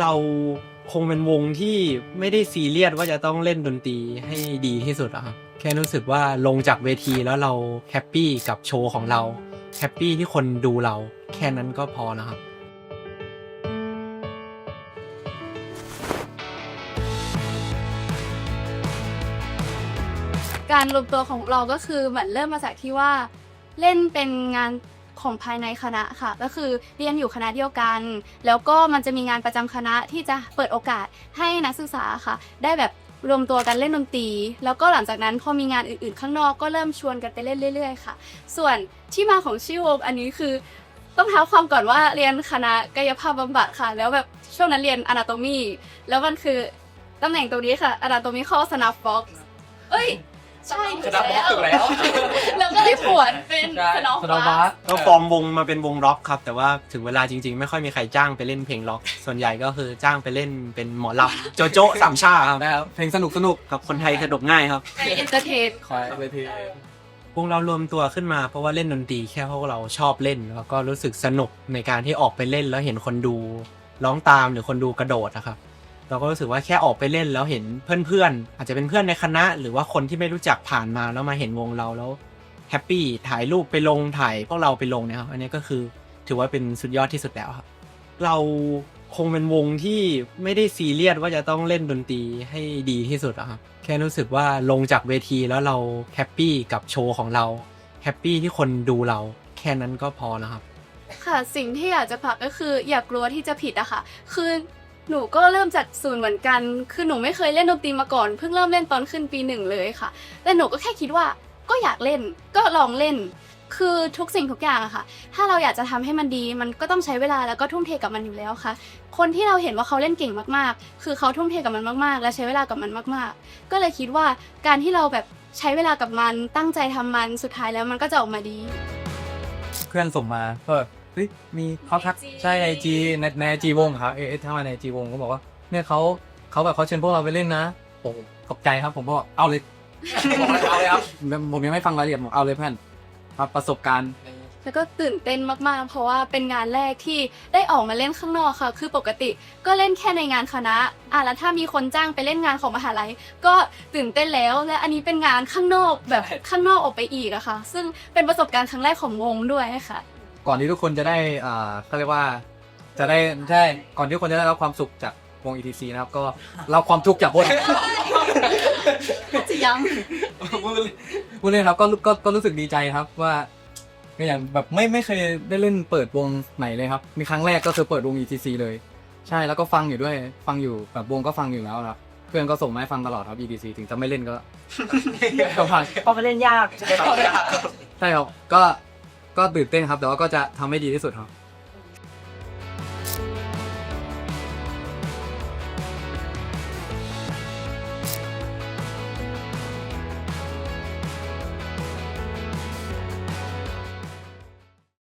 เราคงเป็นวงที่ไม่ได้ซีเรียสว่าจะต้องเล่นดนตรีให้ดีที่สุดอะครับแค่รู้สึกว่าลงจากเวทีแล้วเราแฮปปี้กับโชว์ของเราแฮปปี้ที่คนดูเราแค่นั้นก็พอนะครับการรวมตัวของเราก็คือเหมือนเริ่มมาจากที่ว่าเล่นเป็นงาน ของภายในคณะค่ะ ก็คือเรียนอยู่คณะเดียวกัน แล้วก็มันจะมีงานประจำคณะที่จะเปิดโอกาสให้นักศึกษาค่ะ ได้แบบรวมตัวกันเล่นดนตรี แล้วก็หลังจากนั้นพอมีงานอื่นๆ ข้างนอกก็เริ่มชวนกันไปเล่นเรื่อย ๆ ค่ะ ส่วนที่มาของชื่อวงอันนี้คือต้องเท้าความก่อนว่าเรียนคณะกายภาพบำบัดค่ะ แล้วแบบช่วงนั้นเรียนอนาโตมี แล้วมันคือตำแหน่งตรงนี้ค่ะอนาโตมีข้อสนับฟ็อกเอ้ย ใช่ชนะบล็อกถูกแล้ว แล้วก็เลยผวนเป็นสนอสนอบับัสสก็ฟอร์มวงมาเป็นวงร็อกครับ แต่ว่าถึงเวลาจริงๆ ไม่ค่อยมีใครจ้างไปเล่นเพลงร็อก ส่วนใหญ่ก็คือจ้างไปเล่นเป็นหมอลำโจโจ้สามชาครับได้ครับเพลงสนุกสนุกกับคนไทยสนุกง่ายครับในเอนเตอร์เทนคอยไปทีวงเรารวมตัวขึ้นมาเพราะว่าเล่นดนตรีแค่เพราะว่าเราชอบเล่นแล้วก็รู้สึกสนุกในการที่ออกไปเล่นแล้วเห็นคนดูร้องตามหรือคนดูกระโดดนะครับเราก็รู้สึกว่าแค่ออกไปเล่นแล้วเห็นเพื่อนๆ อาจจะเป็นเพื่อนในคณะ หรือว่าคนที่ไม่รู้จักผ่านมาแล้วมาเห็นวงเราแล้ว แฮปปี้ถ่ายรูปไปลงถ่ายพวกเราไปลงเนะครับอันนี้ก็คือถือว่าเป็นสุดยอดที่สุดแล้วครับ เราคงเป็นวงที่ไม่ได้ซีเรียสว่าจะต้องเล่นดนตรีให้ดีที่สุดอะครับแค่รู้สึกว่าลงจากเวทีแล้วเราแฮปปี้กับโชว์ของเราแฮปปี้ที่คนดูเราแค่นั้นก็พอนะครับค่ะสิ่งที่อยากจะผลักก็คืออย่ากลัวที่จะผิดอะค่ะ คือหนูก็เริ่มจากศูนย์เหมือนกัน คือหนูไม่เคยเล่นดนตรีมาก่อน เพิ่งเริ่มเล่นตอนขึ้นปีหนึ่งเลยค่ะ แต่หนูก็แค่คิดว่า ก็อยากเล่นก็ลองเล่น คือทุกสิ่งทุกอย่างอะค่ะ ถ้าเราอยากจะทำให้มันดีมันก็ต้องใช้เวลาแล้วก็ทุ่มเทกับมันอยู่แล้วค่ะ คนที่เราเห็นว่าเขาเล่นเก่งมากๆ คือเขาทุ่มเทกับมันมากๆ และใช้เวลากับมันมากๆ ก็เลยคิดว่าการที่เราแบบใช้เวลากับมันตั้งใจทำมันสุดท้ายแล้วมันก็จะออกมาดี เพื่อนส่งมาก็แบบเฮ้ยมีเขาทัก IG ใช่ไอจีในในไอจีวงครับเอ๊ะถ้ามาในไอจีวงก็บอกว่าเนี่ยเขาเขาแบบเขาเชิญพวกเราไปเล่นนะผมตกใจครับผมบอกเอาเลย บอกเลยเอาเลยครับ ผมยังไม่ฟังรายละเอียดผมเอาเลยเพื่อนครับประสบการณ์ แล้วก็ตื่นเต้นมากๆ เพราะว่าเป็นงานแรกที่ได้ออกมาเล่นข้างนอกค่ะ คือปกติก็เล่นแค่ในงานคณะอะแล้วถ้ามีคนจ้างไปเล่นงานของมหาลัย ก็ตื่นเต้นแล้ว และอันนี้เป็นงานข้างนอกแบบข้างนอกออกไปอีกอะค่ะ ซึ่งเป็นประสบการณ์ครั้งแรกของวงด้วยค่ะ ก่อนที่ทุกคนจะได้อ่าเขาเรียกว่า จะได้ใช่ก่อนที่ทุกคนจะได้รับความสุขจาก วง ETC นะครับก็รับความทุกข์จากพวก จะยังพูดเล่นครับก็ก็ก็รู้สึกดีใจครับว่าก็อย่างแบบไม่ไม่เคยได้เล่นเปิดวงไหนเลยครับ มีครั้งแรกก็คือเปิดวง ETC เลย ใช่แล้วก็ฟังอยู่ด้วยฟังอยู่แบบวงก็ฟังอยู่แล้วครับ เพื่อนก็ส่งมาให้ฟังตลอดครับ ETC ถึงจะไม่เล่นก็ก็ฟังเพราะมันเล่นยาก ใช่ครับก็ก็ตื่นเต้นครับ แต่ว่าก็จะทำให้ดีที่สุดครับ